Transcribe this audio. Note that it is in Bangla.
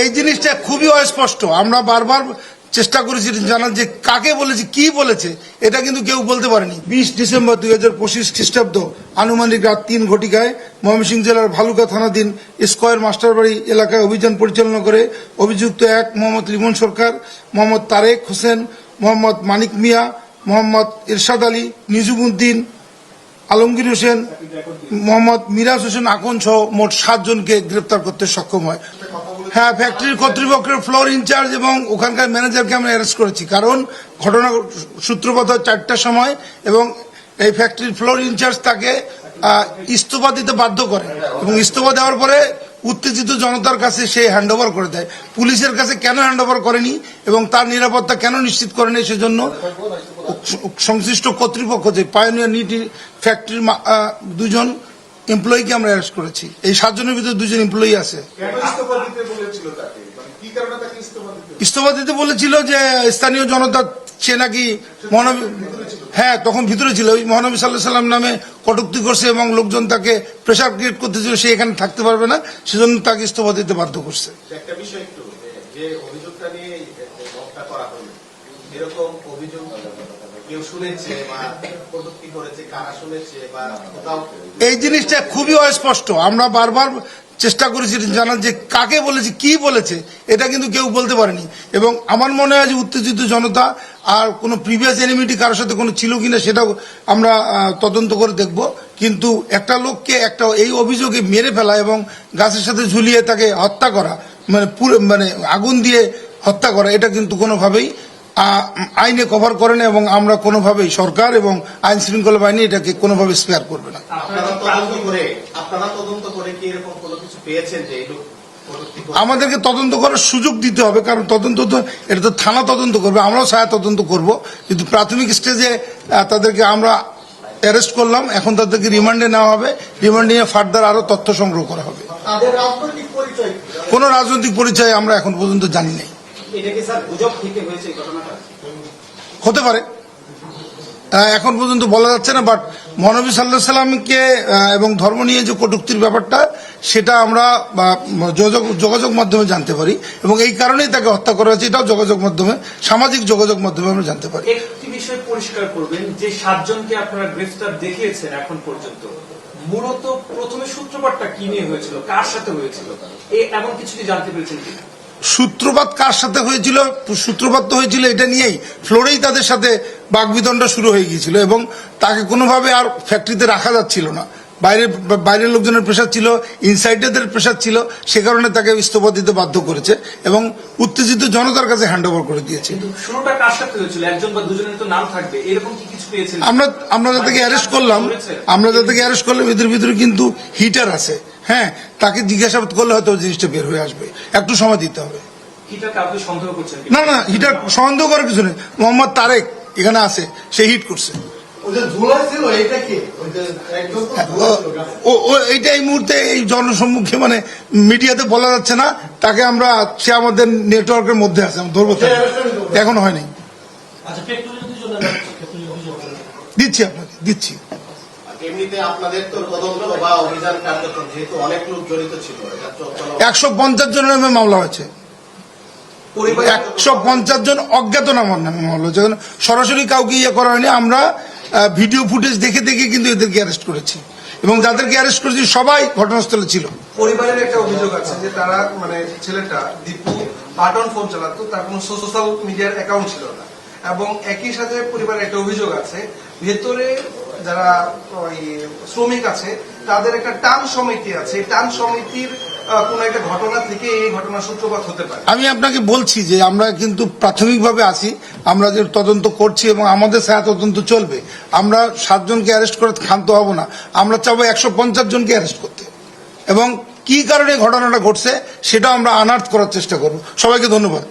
এই জিনিসটা খুবই অস্পষ্ট। আমরা বারবার চেষ্টা করেছি জানার যে কাকে বলেছে, কি বলেছে, এটা কিন্তু কেউ বলতে পারেনি। বিশ ডিসেম্বর দুই হাজার পঁচিশ খ্রিস্টাব্দ, আনুমানিক রাত তিন ঘটিকায় ময়মনসিংহ জেলার ভালুকা থানাধীন স্কয়ার মাস্টারবাড়ি এলাকায় অভিযান পরিচালনা করে অভিযুক্ত এক মোহাম্মদ লিমন সরকার, মোহাম্মদ তারেক হোসেন, মোহাম্মদ মানিক মিয়া, মোহাম্মদ ইরশাদ আলী, নিজুমুদ্দিন, আলমগীর হোসেন, মোহাম্মদ মিরাজ হোসেন আকন সহ মোট সাতজনকে গ্রেপ্তার করতে সক্ষম হয়। হ্যাঁ ফ্যাক্টরির কর্তৃপক্ষের ফ্লোর ইনচার্জ এবং ওখানকার ম্যানেজারকে আমরা অ্যারেস্ট করেছি। কারণ ঘটনা সূত্রপাত চারটার সময় এবং এই ফ্যাক্টরির ফ্লোর ইনচার্জ তাকে ইস্তফা দিতে বাধ্য করে এবং ইস্তফা দেওয়ার পরে উত্তেজিত জনতার কাছে সে হ্যান্ড করে দেয়। পুলিশের কাছে কেন হ্যান্ড করেনি এবং তার নিরাপত্তা কেন নিশ্চিত করেনি সেজন্য সংশ্লিষ্ট কর্তৃপক্ষ যে পায়োনিয়ার নিটি ফ্যাক্টরির দুজন এমপ্লয়িকে আমরা অ্যারেস্ট করেছি। এই সাতজনের ভিতরে দুজন এমপ্লয়ি আছে। ইস্তফা দিতে বলেছিল তাকে? মানে ইস্তফা দিতে বলেছিল? যে স্থানীয় জনতা সে নাকি মহানবী হ্যাঁ তখন ভিতরে ছিল। ওই মহানবী সাল্লাহ সাল্লাম নামে কটুক্তি করছে এবং লোকজন তাকে প্রেশার ক্রিয়েট করতেছিল সে এখানে থাকতে পারবে না। সেজন্য তাকে ইস্তফা দিতে বাধ্য করছে। একটা বিষয় একটু যে- যে অভিযোগটা নিয়ে করা হলো। এরকম অভিযোগ কেউ শুনেছে বা কটূক্তি করেছে, কারা শুনেছে বা কোথাও এই জিনিসটা খুবই অস্পষ্ট। আমরা বারবার চেষ্টা করেছি জানার যে কাকে বলেছে, কি বলেছে, এটা কিন্তু কেউ বলতে পারেনি। এবং আমার মনে হয় যে উত্তেজিত জনতা আর কোনো প্রিভিয়াস এনিমিটি কারোর সাথে কোনো ছিল কিনা সেটাও আমরা তদন্ত করে দেখব। কিন্তু একটা লোককে একটা এই অভিযোগে মেরে ফেলা এবং গাছের সাথে ঝুলিয়ে তাকে হত্যা করা মানে পুরো মানে আগুন দিয়ে হত্যা করা, এটা কিন্তু কোনোভাবেই আইনে কভার করে না এবং আমরা কোনোভাবেই সরকার এবং আইন শৃঙ্খলা বাহিনী এটাকে কোনোভাবে স্পেয়ার করবে না? আমাদেরকে তদন্ত করার সুযোগ দিতে হবে কারণ তদন্ত তো এটা তো থানা তদন্ত করবে আমরাও ছায়া তদন্ত করব কিন্তু প্রাথমিক স্টেজে তাদেরকে আমরা অ্যারেস্ট করলাম এখন তাদেরকে রিমান্ডে নেওয়া হবে রিমান্ডে নিয়ে ফার্দার আরও তথ্য সংগ্রহ করা হবে? কোনো রাজনৈতিক পরিচয় আমরা এখন পর্যন্ত জানি নাই এটা কি স্যার গুজব থেকে হয়েছে ঘটনাটা? হতে পারে। এখন পর্যন্ত বলা যাচ্ছে না বাট মহানবী সাল্লাহ সাল্লামকে এবং ধর্ম নিয়ে যে কটুক্তির ব্যাপারটা সেটা আমরা যোগাযোগ যোগাযোগ মাধ্যমে জানতে পারি এবং এই কারণেই তাকে হত্যা করা হয়েছে। এটাও যোগাযোগ মাধ্যমে সামাজিক যোগাযোগ মাধ্যমে আমরা জানতে পারি। একটি বিষয় পরিষ্কার করবেন যে সাতজনকে আপনারা গ্রেফতার দেখিয়েছেন এখন পর্যন্ত মূলত প্রথমে সূত্রপাতটা কি নিয়ে হয়েছিল কার সাথে হয়েছিল এমন কিছু জানতে পেরেছেন কিনা? সূত্রপাত কার সাথে হয়েছিল? সূত্রপাত তো হয়েছিল এটা নিয়েই। ফ্লোরেই তাদের সাথে বাগবিতণ্ডা শুরু হয়ে গিয়েছিল এবং তাকে কোনোভাবে আর ফ্যাক্টরিতে রাখা যাচ্ছিল না। বাইরে বাইরের লোকজনের প্রেশার ছিল ইনসাইডারদের প্রেশার ছিল সে কারণে তাকে ইস্তফা দিতে বাধ্য করেছে এবং উত্তেজিত জনতার কাছে হ্যান্ড ওভার করে দিয়েছে আমরা আমরা যাদেরকে অ্যারেস্ট করলাম আমরা যাদেরকে অ্যারেস্ট করলাম এদের ভিতরে কিন্তু হিটার আছে। হ্যাঁ তাকে জিজ্ঞাসাবাদ করলে হয়তো জিনিসটা বের হয়ে আসবে। একটু সময় দিতে হবে? না না হিটার সন্দেহ করার কিছু নেই। মোহাম্মদ তারেক এখানে আছে সে হিট করছে। ওই যে ঝুলাই ছিল এটা কি? ওই যে একজন তো ঝুলাই ছিল গাছে। ও ও এইটা এই মুহূর্তে এই জনসম্মুখে মানে মিডিয়াতে বলা যাচ্ছে না। তাকে আমরা সে আমাদের নেটওয়ার্কের মধ্যে আছে ধরবো। এখন হয়নি। দিচ্ছি আপনাকে দিচ্ছি। এমনিতে আপনাদের তো তদন্ত বা অভিযান কার্যক্রম যেহেতু অনেক লোক জড়িত ছিল একশো পঞ্চাশ জনের নামে মামলা হয়েছে। একশো পঞ্চাশ জন অজ্ঞাত নামার নামে মামলা হয়েছে। সরাসরি কাউকে ইয়ে করা হয়নি আমরা ভিডিও ফুটেজ দেখে দেখে কিন্তু এদেরকে অ্যারেস্ট করেছি। এবং যাদেরকে অ্যারেস্ট করেছি সবাই ঘটনাস্থলে ছিল। পরিবারের একটা অভিযোগ আছে যে তারা মানে ছেলেটা দীপু বাটন ফোন চালাতো তার কোনো সোশ্যাল মিডিয়ার অ্যাকাউন্ট ছিল না। এবং একই সাথে পরিবারের একটা অভিযোগ আছে ভেতরে যারা ওই শ্রমিক আছে, তাদের একটা টান সমিতি আছে। টান সমিতির একটা ঘটনা থেকে আমি আপনাকে বলছি যে আমরা কিন্তু প্রাথমিকভাবে আছি, আমরা যে তদন্ত করছি এবং আমাদের ছায়া তদন্ত চলবে। আমরা সাতজনকে অ্যারেস্ট করে ক্ষান্ত হব না। আমরা চাবো একশো পঞ্চাশ জনকে অ্যারেস্ট করতে। এবং কি কারণে ঘটনাটা ঘটছে সেটা আমরা আনার্থ করার চেষ্টা করব। সবাইকে ধন্যবাদ।